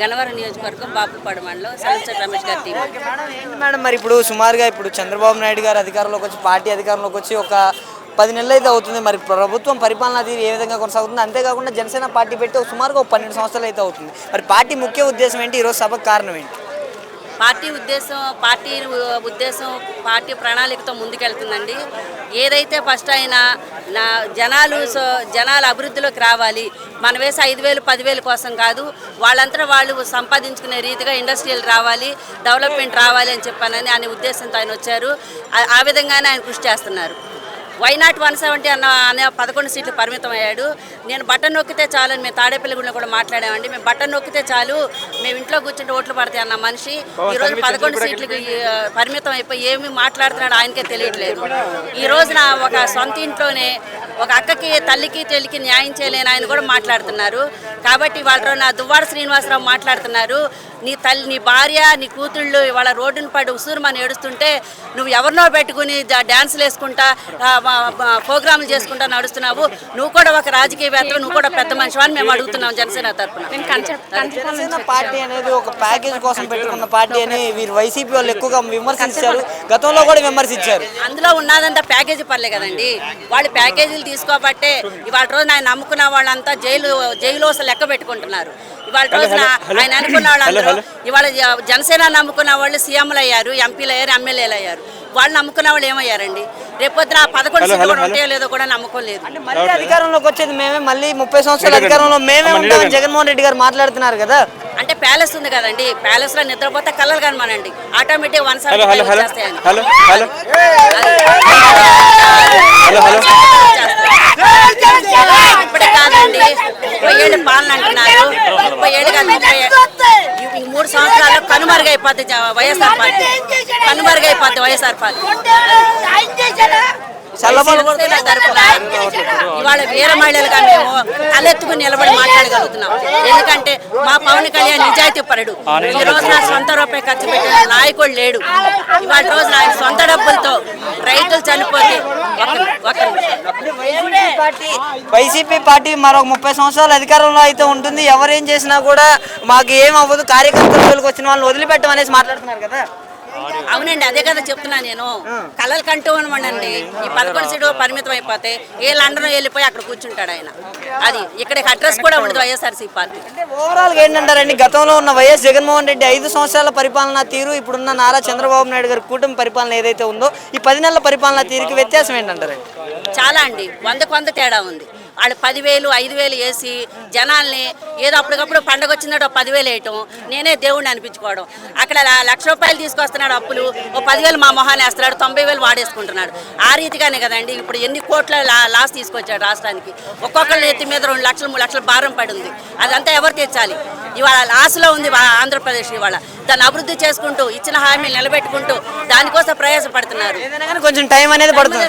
గన్నవరం నియోజకవర్గం బాపుపాడు మండలం సంవత్సర రమేష్ గారి టీం. మేడం ఏంటి మరి ఇప్పుడు సుమారుగా ఇప్పుడు చంద్రబాబు నాయుడు గారు అధికారంలోకి వచ్చి పార్టీ అధికారంలోకి వచ్చి ఒక పది నెలలు అయితే అవుతుంది మరి. ప్రభుత్వం పరిపాలన తీరు ఏ విధంగా కొనసాగుతుంది? అంతేకాకుండా జనసేన పార్టీ పెట్టి ఒక సుమారుగా ఒక పన్నెండు సంవత్సరాలు అయితే అవుతుంది. మరి పార్టీ ముఖ్య ఉద్దేశం ఏంటి? ఈరోజు సభకు కారణం ఏంటి? పార్టీ ఉద్దేశం పార్టీ ఉద్దేశం పార్టీ ప్రణాళికతో ముందుకెళ్తుందండి. ఏదైతే ఫస్ట్ అయినా నా జనాలు సో- జనాలు అభివృద్ధిలోకి రావాలి. మన వేసి ఐదు వేలు పదివేలు కోసం కాదు వాళ్ళంతా వాళ్ళు సంపాదించుకునే రీతిగా ఇండస్ట్రియల్ రావాలి డెవలప్మెంట్ రావాలి అని చెప్పానని అనే ఉద్దేశంతో ఆయన వచ్చారు. ఆ విధంగానే ఆయన కృషి చేస్తున్నారు. వైనాట్ వన్ సెవెంటీ అన్న అనే పదకొండు సీట్లు పరిమితం అయ్యాడు నేను బటన్ నొక్కితే చాలు అని మేము తాడేపల్లిగూడలో కూడా మాట్లాడామండి. మేము బటన్ నొక్కితే చాలు మేము ఇంట్లో కూర్చుంటే ఓట్లు పడతాయి అన్న మనిషి. ఈ రోజు పదకొండు సీట్లకు పరిమితం అయిపోయి ఏమి మాట్లాడుతున్నాడు ఆయనకే తెలియట్లేదు. ఈ రోజున ఒక సొంత ఇంట్లోనే ఒక అక్కకి తల్లికి చెల్లికి న్యాయం చేయలేని ఆయన కూడా మాట్లాడుతున్నారు. కాబట్టి వాళ్ళ నా దువ్వాడ శ్రీనివాసరావు మాట్లాడుతున్నారు. నీ తల్లి నీ భార్య నీ కూతుళ్ళు ఇవాళ రోడ్డును పడి ఉసూరుమని ఏడుస్తుంటే నువ్వు ఎవరినో పెట్టుకుని డా- డాన్సులు వేసుకుంటా ప్రోగ్రాములు చేసుకుంటా నడుస్తున్నావు. నువ్వు కూడా ఒక రాజకీయవేత్త నువ్వు కూడా పెద్ద మనిషి అని మేము అడుగుతున్నాం జనసేన తరఫున పార్టీ అనేది ఒక ప్యాకేజ్ కోసం పెట్టుకున్న పార్టీ అని వీరు వైసీపీ వాళ్ళు ఎక్కువగా విమర్శించారు. గతంలో కూడా విమర్శించారు. అందులో ఉన్నదంతా ప్యాకేజీ పర్లే కదండి. వాళ్ళు ప్యాకేజీలు తీసుకోబట్టే ఇవాళ రోజున ఆయన నమ్ముకున్న వాళ్ళంతా జైలు జైలు అసలు లెక్క పెట్టుకుంటున్నారు ఇవాళ రోజున ఆయన అనుకున్న వాళ్ళందరూ ఇవాళ జనసేన నమ్ముకున్న వాళ్ళు సీఎంలు అయ్యారు ఎంపీలు అయ్యారు ఎమ్మెల్యేలు అయ్యారు. వాళ్ళు నమ్ముకున్న వాళ్ళు ఏమయ్యారండి? రేపొద్దున ఆ పదకొండు సీట్లు కూడా ఉంటాయో లేదో కూడా నమ్మకం లేదు. అంటే మళ్ళీ అధికారంలోకి వచ్చేది మేమే మళ్ళీ ముప్పై సంవత్సరాల అధికారంలో మేమే ఉంటామని జగన్మోహన్ రెడ్డి గారు మాట్లాడుతున్నారు కదా. అంటే ప్యాలెస్ ఉంది కదండి ప్యాలెస్లో నిద్రపోతే కలలు కనమనండి automatic one hello hello hello వచ్చేస్తాయని hello hello ఇప్పుడే కాదండి ముప్పై ఏళ్ళు పాలన అంటున్నారు. ముప్పై ఏళ్ళు కాదు ముప్పై ఈ మూడు సంవత్సరాల్లో కనుమరుగైపోద్ది వైఎస్ఆర్ పార్టీ. కనుమరుగైపోద్ది వైఎస్ఆర్ పార్టీ. ఇవాళ వీర మహిళలుగా మేము తలెత్తుకుని నిలబడి మాట్లాడగలుగుతున్నాం. ఎందుకంటే మా పవన్ కళ్యాణ్ నిజాయితీ పరుడు. ఈ రోజు నా సొంత రూపాయి ఖర్చు పెట్టిన నాయకుడు లేడు. ఇవాళ రోజు ఆయన సొంత డబ్బులతో రైతులు చనిపోతే వైసీపీ పార్టీ. మరొక ముప్పై సంవత్సరాలు అధికారంలో అయితే ఉంటుంది. ఎవరేం చేసినా కూడా మాకు ఏం అవ్వదు. కార్యకర్తల వచ్చిన వాళ్ళని వదిలిపెట్టమనేసి మాట్లాడుతున్నారు కదా. అవునండి అదే కదా చెప్తున్నా నేను. కలలు కంటూ అనమానండి ఈ పదకొండు సీటు పరిమితం అయిపోతే ఏ లండన్ వెళ్ళిపోయి అక్కడ కూర్చుంటాడు ఆయన. అది ఇక్కడికి అడ్రస్ కూడా ఉండదు వైఎస్ఆర్సీ పార్టీ. అంటే ఓవరాల్గా ఏంటంటారండి గతంలో ఉన్న వైఎస్ జగన్మోహన్ రెడ్డి ఐదు సంవత్సరాల పరిపాలనా తీరు ఇప్పుడున్న నారా చంద్రబాబు నాయుడు గారి కూటమి పరిపాలన ఏదైతే ఉందో ఈ పది నెలల పరిపాలనా తీరుకి వ్యత్యాసం ఏంటంటారండి? చాలా అండి వందకు వంద తేడా ఉంది. వాళ్ళు పదివేలు ఐదు వేలు వేసి జనాల్ని ఏదో అప్పటికప్పుడు పండగ వచ్చిందో పదివేలు వేయటం. నేనే దేవుడిని అనిపించుకోవడం. అక్కడ లక్ష రూపాయలు తీసుకొస్తున్నాడు అప్పులు. ఓ పదివేలు మా మొహాన్ని వేస్తున్నాడు తొంభై వేలు వాడేసుకుంటున్నాడు. ఆ రీతిగానే కదండి ఇప్పుడు ఎన్ని కోట్ల లాస్ తీసుకొచ్చాడు రాష్ట్రానికి. ఒక్కొక్కళ్ళ ఎత్తి మీద రెండు లక్షలు మూడు లక్షలు భారం పడి ఉంది అదంతా ఎవరు తెచ్చాలి? ఇవాళ లాస్లో ఉంది ఆంధ్రప్రదేశ్ ఇవాళ. దాన్ని అభివృద్ధి చేసుకుంటూ ఇచ్చిన హామీలు నిలబెట్టుకుంటూ దానికోసం ప్రయాసపడుతున్నారు. కొంచెం టైం అనేది పడుతుంది.